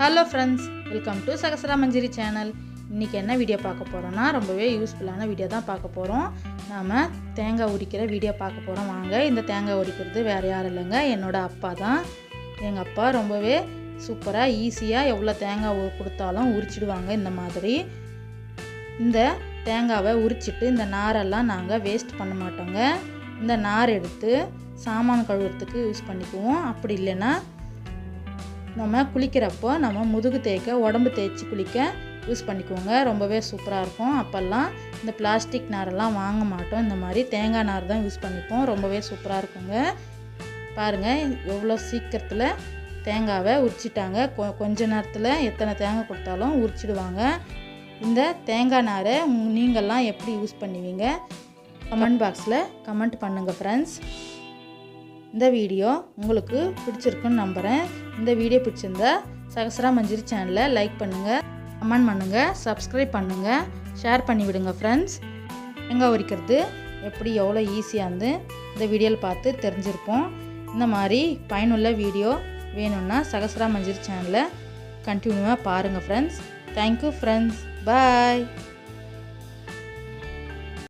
Hello friends welcome to Sahasara Manjiri channel இன்றைக்கி என்ன video பார்க்க போகிறோன்னா ரொம்பவே யூஸ்ஃபுல்லான வீடியோ தான் பார்க்க போகிறோம் நாம் தேங்காய் உரிக்கிற வீடியோ பார்க்க போகிறோம் வாங்க இந்த தேங்காய் உரிக்கிறது வேறு யாரும் இல்லைங்க என்னோடய அப்பா தான். எங்கள் அப்பா ரொம்பவே சூப்பராக ஈஸியாக எவ்வளோ தேங்காய் கொடுத்தாலும் உரிச்சிடுவாங்க இந்த மாதிரி. இந்த தேங்காவை உரிச்சிட்டு இந்த நாரெல்லாம் நாங்கள் வேஸ்ட் பண்ண மாட்டோங்க. இந்த நார் எடுத்து சாமான் கழுவுறதுக்கு யூஸ் பண்ணிக்குவோம். அப்படி இல்லைன்னா நம்ம குளிக்கிறப்போ நம்ம முதுகு தேய்க்க உடம்பு தேய்ச்சி குளிக்க யூஸ் பண்ணிக்குவோங்க ரொம்பவே சூப்பராக இருக்கும். அப்போல்லாம் இந்த பிளாஸ்டிக் நாரெல்லாம் வாங்க மாட்டோம். இந்த மாதிரி தேங்காய் நார் தான் யூஸ் பண்ணிப்போம். ரொம்பவே சூப்பராக இருக்குங்க. பாருங்கள் எவ்வளோ சீக்கிரத்தில் தேங்காவை உரிச்சிட்டாங்க. கொ கொஞ்ச நேரத்தில் எத்தனை தேங்காய் கொடுத்தாலும் உரிச்சிடுவாங்க. இந்த தேங்காய் நாரை நீங்கள்லாம் எப்படி யூஸ் பண்ணுவீங்க? கமெண்ட் பாக்ஸில் கமெண்ட் பண்ணுங்கள் ஃப்ரெண்ட்ஸ் இந்த வீடியோ உங்களுக்கு பிடிச்சிருக்குன்னு நம்புகிறேன் இந்த வீடியோ பிடிச்சிருந்தா சகசரா மஞ்சரி சேனலை லைக் பண்ணுங்கள் கமெண்ட் பண்ணுங்கள் சப்ஸ்கிரைப் பண்ணுங்கள் ஷேர் பண்ணிவிடுங்க ஃப்ரெண்ட்ஸ் தேங்காய் உரிக்கிறது எப்படி எவ்வளோ ஈஸியாக இருந்து இந்த வீடியோவில் பார்த்து தெரிஞ்சிருப்போம். இந்த மாதிரி பயனுள்ள வீடியோ வேணும்னா சகசரா மஞ்சிரி சேனலை கண்டினியூவாக பாருங்கள் ஃப்ரெண்ட்ஸ் தேங்க்யூ ஃப்ரெண்ட்ஸ் பாய்